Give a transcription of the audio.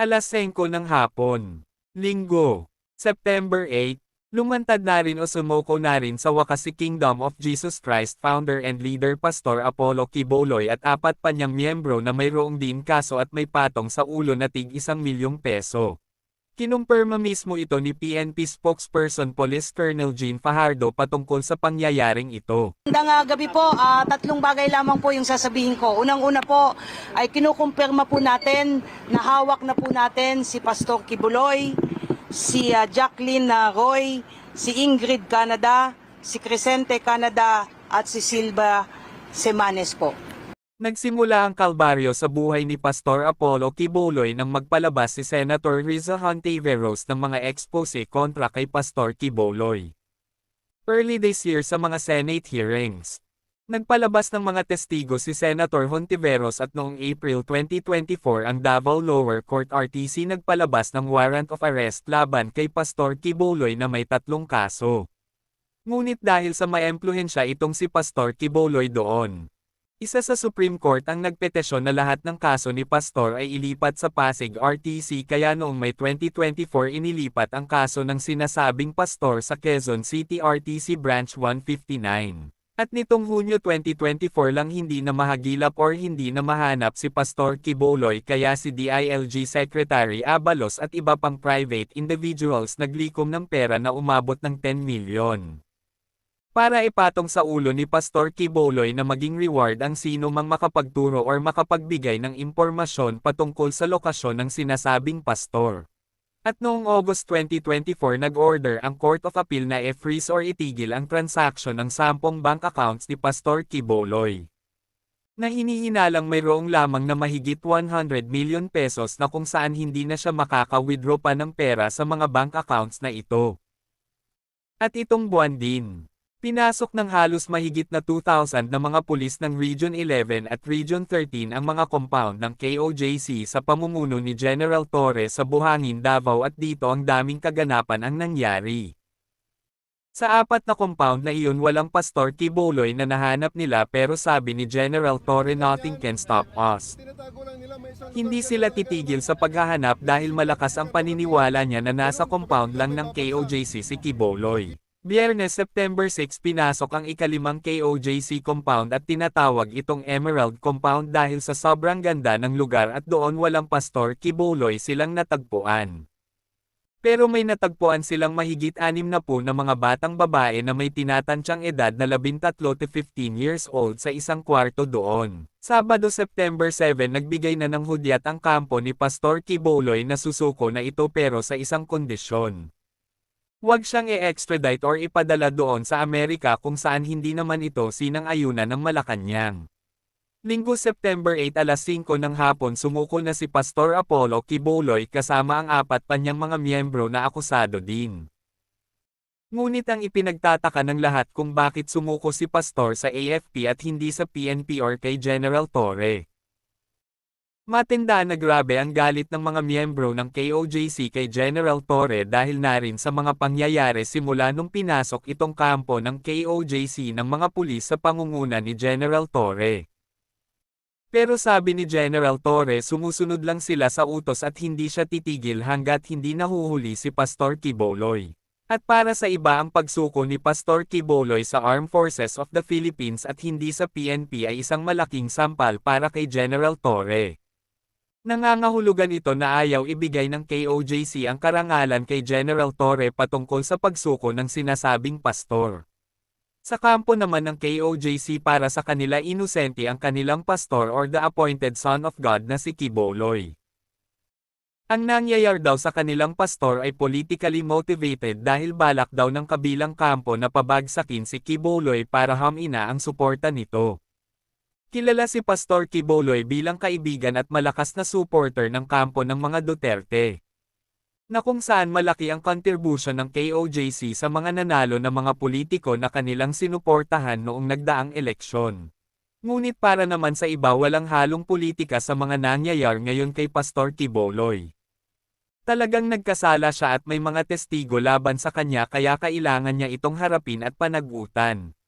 Alas 5 ng hapon. Linggo. September 8. Lumantad na rin o sumoko na rin sa wakas si Kingdom of Jesus Christ founder and leader Pastor Apollo Kiboloy at apat pa niyang miyembro na mayroong din kaso at may patong sa ulo na tig isang milyong peso. Kinumpirma mismo ito ni PNP spokesperson Police Colonel Jean Fajardo patungkol sa pangyayaring ito. Magandang ah, gabi po, Ah, tatlong bagay lamang po yung sasabihin ko. Unang-una po ay kinukumpirma po natin na hawak na po natin si Pastor Kibuloy, si ah, Jacqueline ah, Roy, si Ingrid Canada, si Crescente Canada at si Silva Semanes po. Nagsimula ang kalbaryo sa buhay ni Pastor Apollo Kibuloy nang magpalabas si Senator Riza Hontiveros ng mga expose kontra kay Pastor Kibuloy. Early this year sa mga Senate hearings. Nagpalabas ng mga testigo si Senator Hontiveros at noong April 2024 ang Davao Lower Court RTC nagpalabas ng warrant of arrest laban kay Pastor Kibuloy na may tatlong kaso. Ngunit dahil sa maiempluhensya itong si Pastor Kibuloy doon, isa sa Supreme Court ang nagpetisyon na lahat ng kaso ni Pastor ay ilipat sa Pasig RTC kaya noong May 2024 inilipat ang kaso ng sinasabing Pastor sa Quezon City RTC Branch 159. At nitong Hunyo 2024 lang hindi na mahagilap or hindi na mahanap si Pastor Kiboloy kaya si DILG Secretary Abalos at iba pang private individuals naglikom ng pera na umabot ng 10 million. Para ipatong sa ulo ni Pastor Kiboloy na maging reward ang sino mang makapagturo or makapagbigay ng impormasyon patungkol sa lokasyon ng sinasabing pastor. At noong August 2024 nag-order ang Court of Appeal na i-freeze or itigil ang transaction ng sampung bank accounts ni Pastor Kiboloy. Na hinihinalang mayroong lamang na mahigit 100 million pesos na kung saan hindi na siya makaka-withdraw pa ng pera sa mga bank accounts na ito. At itong buwan din. Pinasok ng halos mahigit na 2,000 na mga pulis ng Region 11 at Region 13 ang mga compound ng KOJC sa pamumuno ni General Torres sa Buhangin, Davao at dito ang daming kaganapan ang nangyari. Sa apat na compound na iyon walang Pastor Kiboloy na nahanap nila pero sabi ni General Torre nothing can stop us. Hindi sila titigil sa paghahanap dahil malakas ang paniniwala niya na nasa compound lang ng KOJC si Kiboloy. Biyernes September 6 pinasok ang ikalimang KOJC compound at tinatawag itong Emerald Compound dahil sa sobrang ganda ng lugar at doon walang pastor Kibuloy silang natagpuan. Pero may natagpuan silang mahigit anim na po na mga batang babae na may tinatansyang edad na 13 to 15 years old sa isang kwarto doon. Sabado September 7 nagbigay na ng hudyat ang kampo ni Pastor Kibuloy na susuko na ito pero sa isang kondisyon. Huwag siyang i-extradite or ipadala doon sa Amerika kung saan hindi naman ito sinang-ayunan ng Malacanang. Linggo September 8 alas 5 ng hapon sumuko na si Pastor Apollo Kibuloy kasama ang apat pa niyang mga miyembro na akusado din. Ngunit ang ipinagtataka ng lahat kung bakit sumuko si Pastor sa AFP at hindi sa PNP or kay General Torre. Matinda na grabe ang galit ng mga miyembro ng KOJC kay General Torre dahil na rin sa mga pangyayari simula nung pinasok itong kampo ng KOJC ng mga pulis sa pangunguna ni General Torre. Pero sabi ni General Torre sumusunod lang sila sa utos at hindi siya titigil hanggat hindi nahuhuli si Pastor Kiboloy. At para sa iba ang pagsuko ni Pastor Kiboloy sa Armed Forces of the Philippines at hindi sa PNP ay isang malaking sampal para kay General Torre. Nangangahulugan ito na ayaw ibigay ng KOJC ang karangalan kay General Torre patungkol sa pagsuko ng sinasabing pastor. Sa kampo naman ng KOJC para sa kanila inosente ang kanilang pastor or the appointed son of God na si Kiboloy. Ang nangyayar daw sa kanilang pastor ay politically motivated dahil balak daw ng kabilang kampo na pabagsakin si Kiboloy para hamina ang suporta nito. Kilala si Pastor Kiboloy bilang kaibigan at malakas na supporter ng kampo ng mga Duterte. Na kung saan malaki ang contribution ng KOJC sa mga nanalo na mga politiko na kanilang sinuportahan noong nagdaang eleksyon. Ngunit para naman sa iba walang halong politika sa mga nangyayar ngayon kay Pastor Kiboloy. Talagang nagkasala siya at may mga testigo laban sa kanya kaya kailangan niya itong harapin at panagutan.